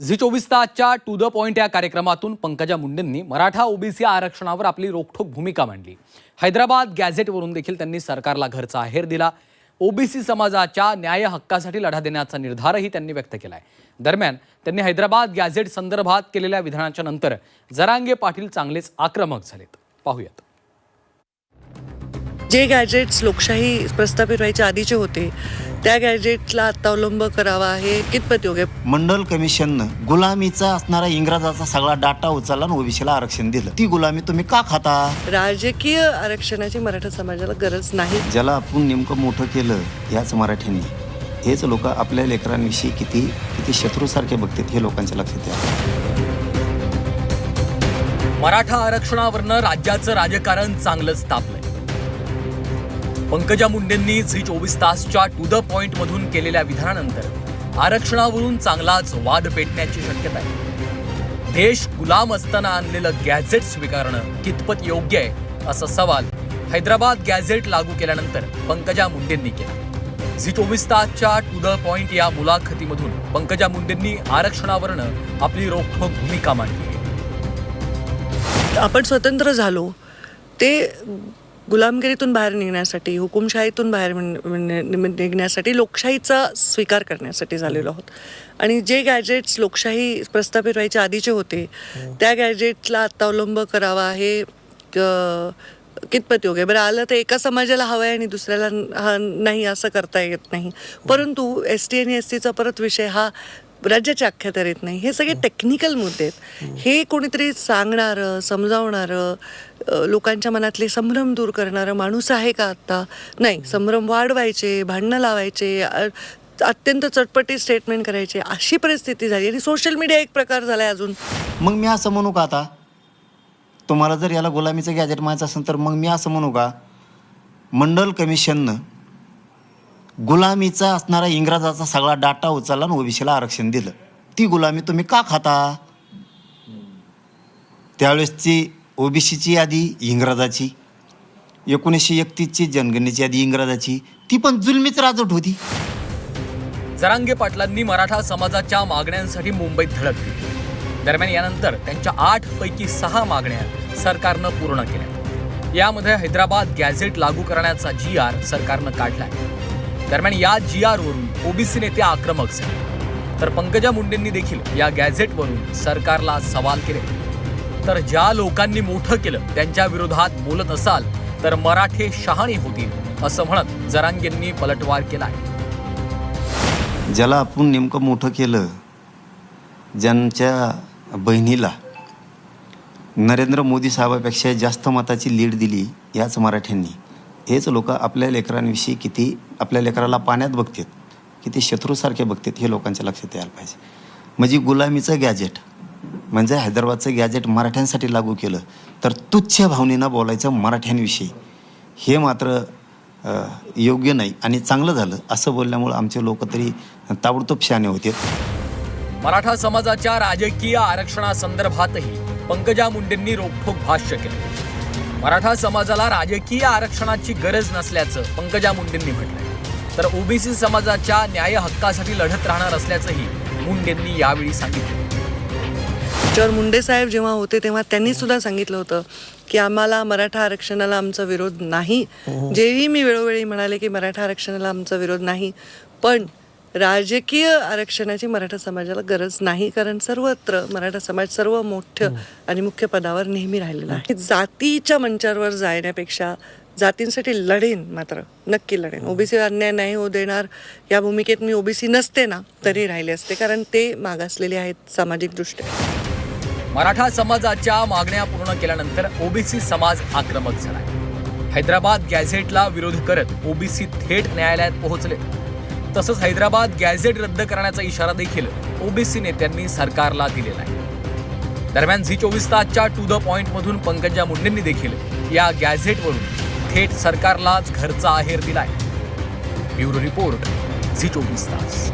Zee चोवीस तासच्या to the point या कार्यक्रमातून पंकजा मुंडेंनी मराठा ओबीसी आरक्षणावर आपली रोखठोक भूमिका मांडली. हैदराबाद गॅझेटवरून देखील त्यांनी सरकारला घरचा आहेर दिला. ओबीसी समाजाच्या न्याय हक्कासाठी लढा देण्याचा निर्धारही त्यांनी व्यक्त केला आहे दरम्यान त्यांनी हैदराबाद गॅझेट संदर्भात केलेल्या विधानाच्या नंतर जरांगे पाटील चांगलेच आक्रमक झालेत. पाहूयात. जे गॅजेट्स लोकशाही प्रस्थापित व्हायच्या आधीचे होते त्या गॅजेटला आता अवलंब करावा हे कितपत योग्य? मंडल कमिशननं गुलामीचा असणारा इंग्रजाचा सगळा डाटा उचलला आणि ओबीसीला आरक्षण दिलं. ती गुलामी तुम्ही का खाता? राजकीय आरक्षणाची मराठा समाजाला गरज नाही. ज्याला आपण नेमकं मोठं केलं याच मराठ्यांनी. हेच लोक आपल्या लेकरांविषयी किती किती शत्रूसारखे बघतात हे लोकांच्या लक्षात या मराठा आरक्षणावरनं राज्याचं राजकारण चांगलंच तापलंय. पंकजा मुंडेंनी झी चोवीस तासच्या टू द पॉइंट मधून केलेल्या विधानानंतर आरक्षणावरून चांगलाच वाद पेटण्याची शक्यता आहे. देश गुलाम असताना आणलेलं गॅझेट स्वीकारणं कितपत योग्य आहे असा सवाल हैदराबाद गॅझेट लागू केल्यानंतर पंकजा मुंडेंनी केला. झी चोवीस तासच्या टू द पॉइंट या मुलाखतीमधून पंकजा मुंडेंनी आरक्षणावरनं आपली रोखोक भूमिका मांडली आपण स्वतंत्र झालो. ते गुलामगिरीतून बाहेर निघण्यासाठी हुकुमशाहीतून बाहेर निघण्यासाठी लोकशाहीचा स्वीकार करण्यासाठी झालेलो आहोत. आणि जे गॅजेट्स लोकशाही प्रस्थापित व्हायच्या आधीचे होते त्या गॅजेटला आता अवलंब करावा हे कितपत योग्य? बरं आलं तर एका समाजाला हवं आहे आणि दुसऱ्याला हा नाही असं करता येत नाही. परंतु एस टी आणि एस टीचा परत विषय हा राज्याच्या अख्ख्यात येत नाही. हे सगळे टेक्निकल मुद्दे आहेत. हे. कोणीतरी सांगणारं समजावणारं लोकांच्या मनातले संभ्रम दूर करणारं माणूस आहे का आत्ता? नाही. संभ्रम वाढवायचे भांडणं लावायचे अत्यंत चटपटी स्टेटमेंट करायचे. अशी परिस्थिती झाली आणि सोशल मीडिया एक प्रकार झालाय अजून. मग मी असं म्हणू का आता? तुम्हाला जर याला गुलामीचं गॅजेट माहिती असेल तर मग मी असं म्हणू का? मंडल कमिशननं गुलामीचा असणारा इंग्रजाचा सगळा डाटा उचलला आणि ओबीसीला आरक्षण दिलं. ती गुलामी तुम्ही का खाता? त्यावेळेसची ओबीसीची यादी इंग्रजाची. एकोणीसशे एकतीसची जनगणनेची यादी इंग्रजाची. ती पण जुलमीच राजवट होती. जरांगे पाटलांनी मराठा समाजाच्या मागण्यांसाठी मुंबईत धडक दिली. दरम्यान यानंतर त्यांच्या आठ पैकी सहा मागण्या सरकारनं पूर्ण केल्या. यामध्ये हैदराबाद गॅझेट लागू करण्याचा जी आर सरकारनं काढलाय. दरम्यान या जी आरवरून ओबीसी नेते आक्रमक झाले. तर पंकजा मुंडेंनी देखील या गॅझेटवरून सरकारला सवाल केले. तर ज्या लोकांनी मोठं केलं त्यांच्या विरोधात बोलत असाल तर मराठे शहाणे होतील असं म्हणत जरांगेंनी पलटवार केलाय. ज्याला आपण नेमकं मोठं केलं ज्यांच्या बहिणीला नरेंद्र मोदी साहेबापेक्षा जास्त मताची लीड दिली याच मराठ्यांनी. हेच लोक आपल्या लेकरांविषयी किती आपल्या लेकराला पाण्यात बघतात किती शत्रूसारखे बघतात हे लोकांच्या लक्षात यायला पाहिजे. म्हणजे गुलामीचं गॅजेट म्हणजे हैदराबादचं गॅजेट मराठ्यांसाठी लागू केलं तर तुच्छ भावनेनं बोलायचं मराठ्यांविषयी हे मात्र योग्य नाही आणि चांगलं झालं असं बोलल्यामुळं आमचे लोक तरी ताबडतोब शहाणे होते. मराठा समाजाच्या राजकीय आरक्षणासंदर्भातही पंकजा मुंडेंनी रोखोक भाष्य केलं. मराठा समाजाला राजकीय आरक्षणाची गरज नसल्याचं पंकजा मुंडेंनी म्हटलंय. तर ओबीसी समाजाच्या न्याय हक्कासाठी लढत राहणार असल्याचंही मुंडेंनी यावेळी सांगितलं. त्याच्यावर मुंडे साहेब जेव्हा होते तेव्हा त्यांनी सुद्धा सांगितलं होतं की आम्हाला मराठा आरक्षणाला आमचा विरोध नाही. जेही मी वेळोवेळी म्हणाले की मराठा आरक्षणाला आमचा विरोध नाही पण राजकीय आरक्षणाची मराठा समाजाला गरज नाही कारण सर्वत्र मराठा समाज सर्व मोठं आणि मुख्य पदावर नेहमी राहिलेला आहे. जातीच्या मंचावर जाण्यापेक्षा जातींसाठी लढेन मात्र नक्की लढेन. ओबीसी अन्याय नाही होऊ देणार या भूमिकेत मी ओबीसी नसते ना तरी राहिले असते कारण ते मागासलेले आहेत सामाजिकदृष्ट्या मराठा समाजाच्या मागण्या पूर्ण केल्यानंतर ओबीसी समाज आक्रमक झालाय हैदराबाद गॅझेटला विरोध करत ओबीसी थेट न्यायालयात पोहोचले. तसंच हैदराबाद गॅझेट रद्द करण्याचा इशारा देखील ओबीसी नेत्यांनी सरकारला दिलेला आहे. दरम्यान झी चोवीस तासच्या टू द पॉइंटमधून पंकजा मुंडेंनी देखील या गॅझेटवरून थेट सरकारलाच घरचा आहेर दिलाय. ब्युरो रिपोर्ट झी चोवीस तास.